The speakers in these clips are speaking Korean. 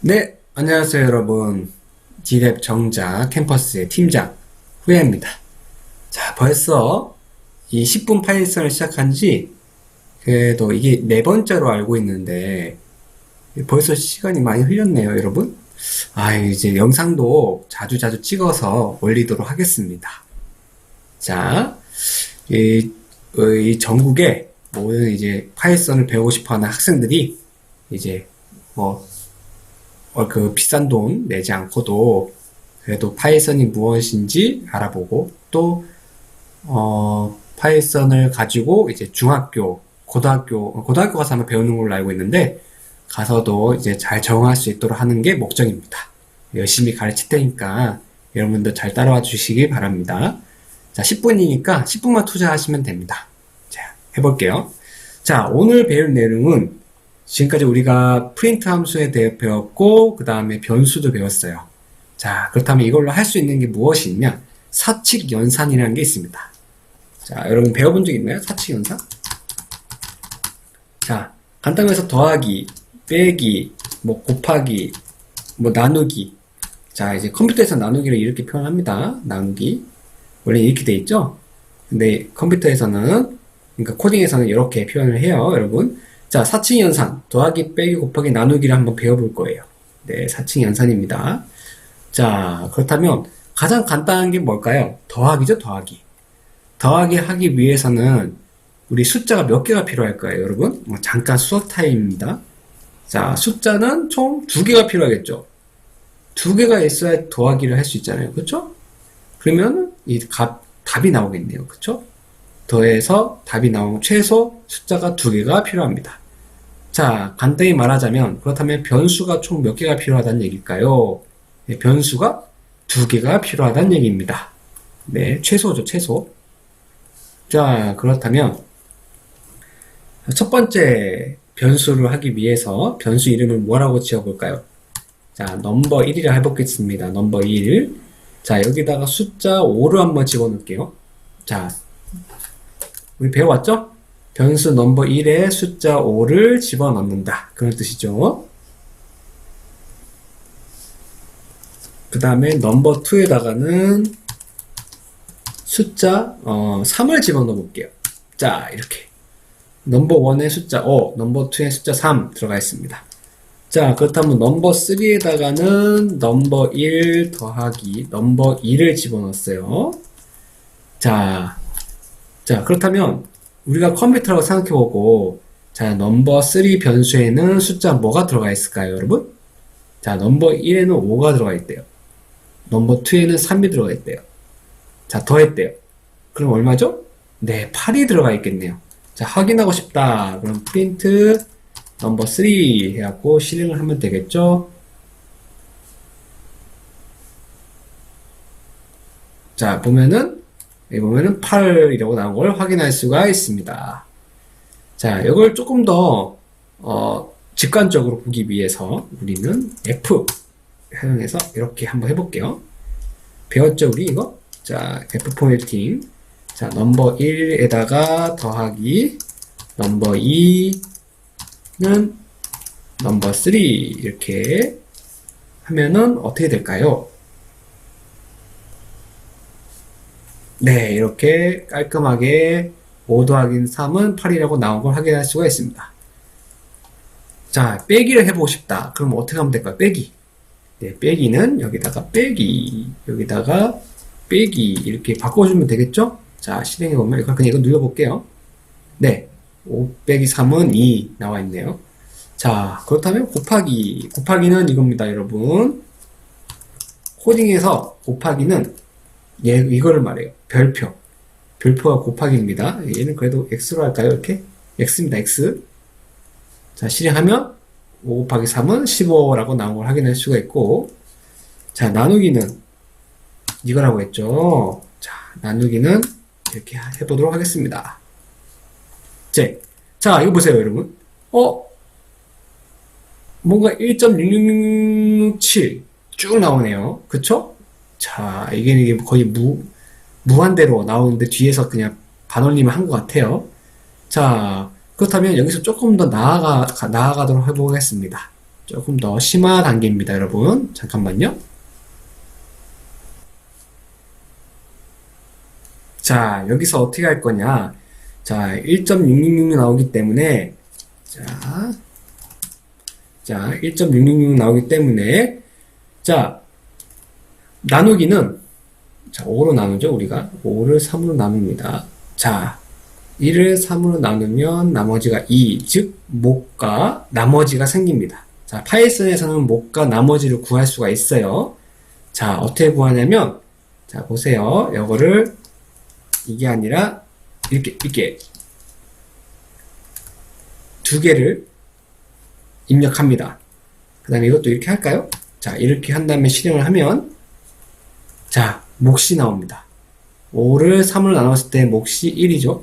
네, 안녕하세요 여러분. G랩 정자 캠퍼스의 팀장 후야입니다. 자, 벌써 이 10분 파일선을 시작한 지 그래도 이게 네 번째로 알고 있는데 벌써 시간이 많이 흘렸네요, 여러분. 아, 이제 영상도 자주 자주 찍어서 올리도록 하겠습니다. 자, 이, 어, 이 전국에 모든 이제 파이썬을 배우고 싶어 하는 학생들이 이제 뭐, 어, 그 비싼 돈 내지 않고도 그래도 파이썬이 무엇인지 알아보고 또, 어, 파이썬을 가지고 이제 중학교, 고등학교, 고등학교 가서 한번 배우는 걸로 알고 있는데 가서도 이제 잘 적응할 수 있도록 하는 게 목적입니다. 열심히 가르칠 테니까 여러분들 잘 따라와 주시기 바랍니다. 자, 10분이니까 10분만 투자하시면 됩니다. 자, 해볼게요. 자, 오늘 배울 내용은 지금까지 우리가 프린트 함수에 대해 배웠고, 그 다음에 변수도 배웠어요. 자, 그렇다면 이걸로 할 수 있는 게 무엇이 있냐? 사칙 연산이라는 게 있습니다. 자, 여러분 배워본 적 있나요? 사칙 연산? 자, 간단해서 더하기, 빼기, 뭐 곱하기, 뭐 나누기. 자, 이제 컴퓨터에서 나누기를 이렇게 표현합니다. 나누기. 원래 이렇게 돼 있죠? 근데 컴퓨터에서는, 그러니까 코딩에서는 이렇게 표현을 해요, 여러분. 자, 사칙 연산, 더하기, 빼기, 곱하기, 나누기를 한번 배워볼 거예요. 네, 사칙 연산입니다. 자, 그렇다면 가장 간단한 게 뭘까요? 더하기죠, 더하기. 더하기 하기 위해서는 우리 숫자가 몇 개가 필요할까요, 여러분? 뭐 잠깐 수업 타임입니다. 자, 숫자는 총 두 개가 필요하겠죠. 두 개가 있어야 더하기를 할 수 있잖아요. 그렇죠? 그러면 이 값, 답이 나오겠네요. 그렇죠? 더해서 답이 나오면 최소 숫자가 두 개가 필요합니다. 자, 간단히 말하자면 그렇다면 변수가 총 몇 개가 필요하다는 얘기일까요? 네, 변수가 두 개가 필요하다는 얘기입니다. 네, 최소죠, 최소. 자, 그렇다면 첫 번째 변수를 하기 위해서 변수 이름을 뭐라고 지어볼까요? 자, 넘버 1이라 해보겠습니다. 넘버 1. 자, 여기다가 숫자 5를 한번 집어넣을게요. 자, 우리 배워왔죠? 변수 넘버 1에 숫자 5를 집어넣는다. 그런 뜻이죠. 그 다음에 넘버 2에다가는 숫자 어, 3을 집어넣어 볼게요. 자, 이렇게. 넘버 1의 숫자 5, 넘버 2의 숫자 3 들어가 있습니다. 자, 그렇다면 넘버 3에다가는 넘버 1 더하기 넘버 2를 집어넣었어요. 자, 자, 그렇다면 우리가 컴퓨터라고 생각해보고 자, 넘버 3 변수에는 숫자 뭐가 들어가 있을까요, 여러분? 자, 넘버 1에는 5가 들어가 있대요. 넘버 2에는 3이 들어가 있대요. 자, 더했대요. 그럼 얼마죠? 네, 8이 들어가 있겠네요. 자, 확인하고 싶다. 그럼 프린트 넘버 3 해갖고 실행을 하면 되겠죠? 자, 보면은, 여기 보면은 8이라고 나온 걸 확인할 수가 있습니다. 자, 이걸 조금 더, 어, 직관적으로 보기 위해서 우리는 F 사용해서 이렇게 한번 해볼게요. 배웠죠, 우리 이거? 자, F 포맷팅. 자, 넘버 1에다가 더하기 넘버 2는 넘버 3 이렇게 하면은 어떻게 될까요? 네, 이렇게 깔끔하게 5 더하기 3은 8이라고 나온 걸 확인할 수가 있습니다. 자, 빼기를 해보고 싶다. 그럼 어떻게 하면 될까요? 빼기. 네, 빼기는 여기다가 빼기, 여기다가 빼기 이렇게 바꿔주면 되겠죠? 자, 실행해 보면 그냥 이거 눌러볼게요. 네, 5 빼기 3은 2 나와 있네요. 자, 그렇다면 곱하기, 곱하기는 이겁니다, 여러분. 코딩에서 곱하기는 얘, 이거를 말해요. 별표. 별표가 곱하기입니다. 얘는 그래도 x로 할까요? 이렇게? x입니다, x. 자, 실행하면 5 곱하기 3은 15라고 나온 걸 확인할 수가 있고, 자, 나누기는 이거라고 했죠. 자, 나누기는 이렇게 해보도록 하겠습니다. 제, 자, 이거 보세요, 여러분. 어? 뭔가 1.667 쭉 나오네요. 그쵸? 자, 이게, 거의 무, 무한대로 나오는데 뒤에서 그냥 반올림을 한 것 같아요. 자, 그렇다면 여기서 조금 더 나아가, 가- 나아가도록 해보겠습니다. 조금 더 심화 단계입니다, 여러분. 잠깐만요. 자, 여기서 어떻게 할 거냐. 자, 1.666 나오기 때문에, 자, 자, 1.666 나오기 때문에, 자, 나누기는, 자, 5로 나누죠, 우리가. 5를 3으로 나눕니다. 자, 1을 3으로 나누면 나머지가 2, 즉, 목과 나머지가 생깁니다. 자, 파이썬에서는 목과 나머지를 구할 수가 있어요. 자, 어떻게 구하냐면, 자, 보세요. 이거를, 이게 아니라, 이렇게, 이렇게, 두 개를 입력합니다. 그 다음에 이것도 이렇게 할까요? 자, 이렇게 한 다음에 실행을 하면, 자, 몫이 나옵니다. 5를 3으로 나눴을 때 몫이 1이죠.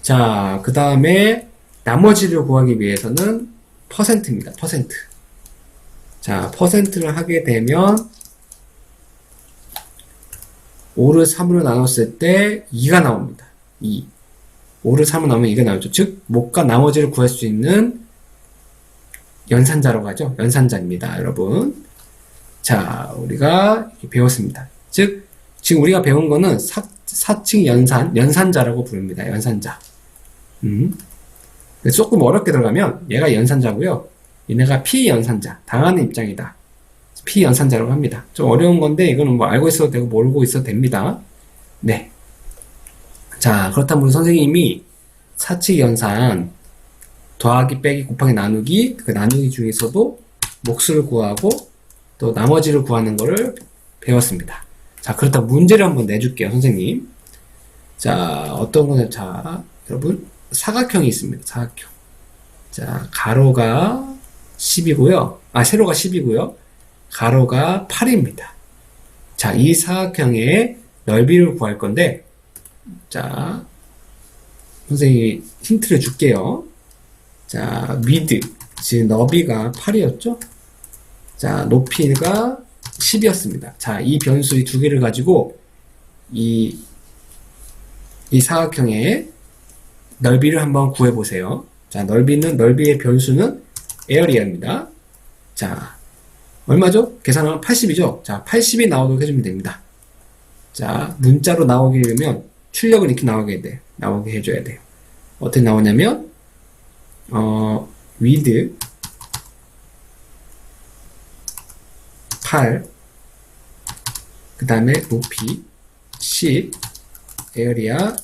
자, 그 다음에 나머지를 구하기 위해서는 퍼센트입니다. 퍼센트. 자, 퍼센트를 하게 되면 5를 3으로 나눴을 때 2가 나옵니다. 2. 5를 3으로 나누면 2가 나오죠. 즉, 목과 나머지를 구할 수 있는 연산자라고 하죠. 연산자입니다, 여러분. 자, 우리가 배웠습니다. 즉, 지금 우리가 배운 거는 사, 사칙 연산, 연산자라고 부릅니다. 연산자. 음. 조금 어렵게 들어가면 얘가 연산자고요. 얘네가 피연산자, 당하는 입장이다. 피연산자라고 합니다. 좀 어려운 건데 이거는 뭐 알고 있어도 되고 모르고 있어도 됩니다. 네. 자, 그렇다면 우리 선생님이 사칙 연산 더하기 빼기 곱하기 나누기 그 나누기 중에서도 몫을 구하고 또 나머지를 구하는 거를 배웠습니다. 자, 그렇다면 문제를 한번 내줄게요, 선생님. 자, 어떤 거냐, 자, 여러분, 사각형이 있습니다. 사각형. 자, 가로가 10이고요. 아, 세로가 10이고요. 가로가 8입니다. 자, 이 사각형의 넓이를 구할 건데, 자, 선생님이 힌트를 줄게요. 자, 위드, 즉 너비가 8이었죠? 자, 높이가 10이었습니다. 자, 이 변수 이 두 개를 가지고 이, 이 사각형의 넓이를 한번 구해보세요. 자, 넓이는, 넓이의 변수는 에어리어입니다. 자, 얼마죠? 계산하면 80이죠? 자, 80이 나오도록 해주면 됩니다. 자, 문자로 나오려면 출력은 이렇게 나오게 돼. 나오게 해줘야 돼요. 어떻게 나오냐면, 어, 위드 8, 그 다음에 높이 10, 에어리아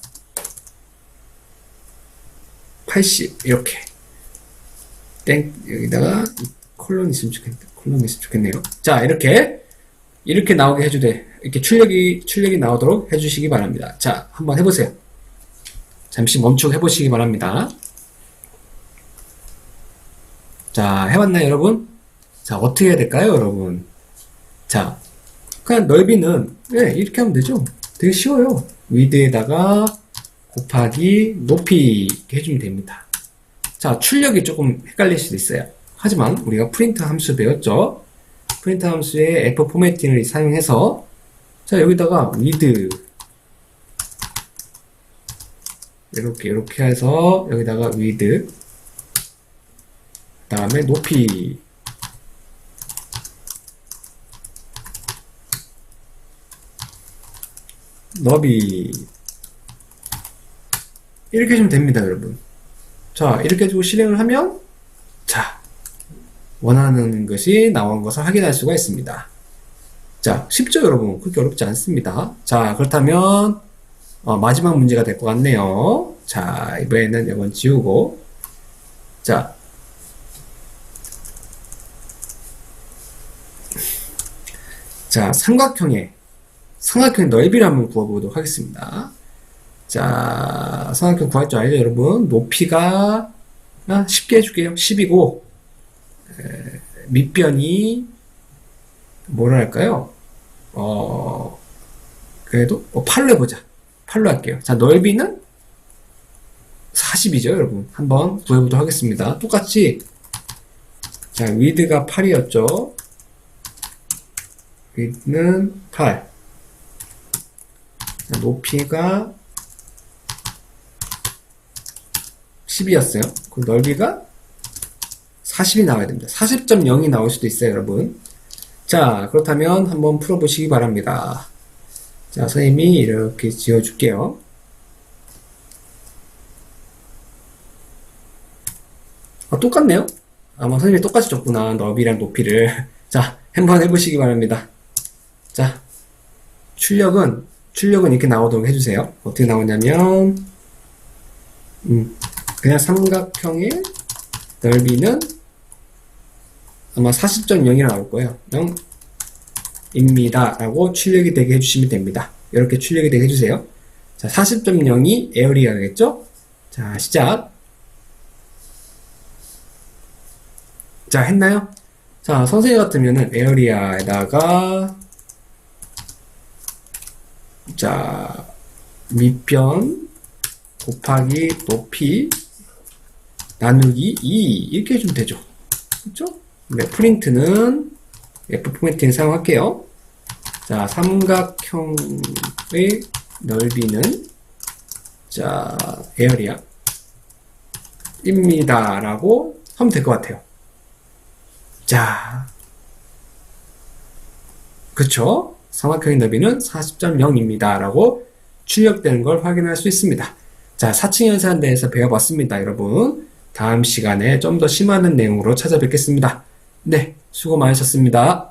80, 이렇게. 땡, 여기다가 콜론 있으면 좋겠네. 콜론 있으면 좋겠네요. 자, 이렇게, 이렇게 나오게 해주되, 이렇게 출력이, 출력이 나오도록 해주시기 바랍니다. 자, 한번 해보세요. 잠시 멈추고 해보시기 바랍니다. 자, 해봤나요, 여러분? 자, 어떻게 해야 될까요, 여러분? 자, 그냥 넓이는, 네, 이렇게 하면 되죠? 되게 쉬워요. 위드에다가 곱하기 높이 해주면 됩니다. 자, 출력이 조금 헷갈릴 수도 있어요. 하지만 우리가 프린트 함수 배웠죠? 프린트 함수의 F 포매팅을 사용해서 자, 여기다가 with 이렇게 이렇게 해서 여기다가 with 그 다음에 높이 너비 이렇게 해주면 됩니다, 여러분. 자, 이렇게 해주고 실행을 하면 자, 원하는 것이 나온 것을 확인할 수가 있습니다. 자, 쉽죠, 여러분? 그렇게 어렵지 않습니다. 자, 그렇다면 어, 마지막 문제가 될 것 같네요. 자, 이번에는 이건 지우고 자, 자, 삼각형의 삼각형의 넓이를 한번 구해보도록 하겠습니다. 자, 삼각형 구할 줄 알죠, 여러분? 높이가 아, 쉽게 해줄게요. 10이고 밑변이 뭐라 할까요? 어, 그래도 어, 8로 해보자. 8로 할게요. 자, 넓이는 40이죠, 여러분. 한번 구해보도록 하겠습니다. 똑같이 자, 위드가 8이었죠. 여기는 8. 높이가 10이었어요. 그 넓이가 40이 나와야 됩니다. 40.0이 나올 수도 있어요, 여러분. 자, 그렇다면 한번 풀어보시기 바랍니다. 자, 선생님이 이렇게 지어줄게요. 아, 똑같네요? 아마 선생님이 똑같이 줬구나. 넓이랑 높이를. 자, 한번 해보시기 바랍니다. 자, 출력은, 출력은 이렇게 나오도록 해주세요. 어떻게 나오냐면, 음, 그냥 삼각형의 넓이는 아마 40.0이라 나올 거예요. 0 입니다. 라고 출력이 되게 해주시면 됩니다. 이렇게 출력이 되게 해주세요. 자, 40.0이 에어리아겠죠? 자, 시작. 자, 했나요? 자, 선생님 같으면은 에어리아에다가 자, 밑변 곱하기 높이 나누기 2 이렇게 해주면 되죠. 그렇죠? 네, 프린트는 F 포맷팅 사용할게요. 자, 삼각형의 넓이는 자, 에어리아 입니다. 라고 하면 될 것 같아요. 자, 그쵸? 삼각형의 넓이는 40.0입니다. 라고 출력되는 걸 확인할 수 있습니다. 자, 사칭 연산에 대해서 배워봤습니다, 여러분. 다음 시간에 좀 더 심화하는 내용으로 찾아뵙겠습니다. 네, 수고 많으셨습니다.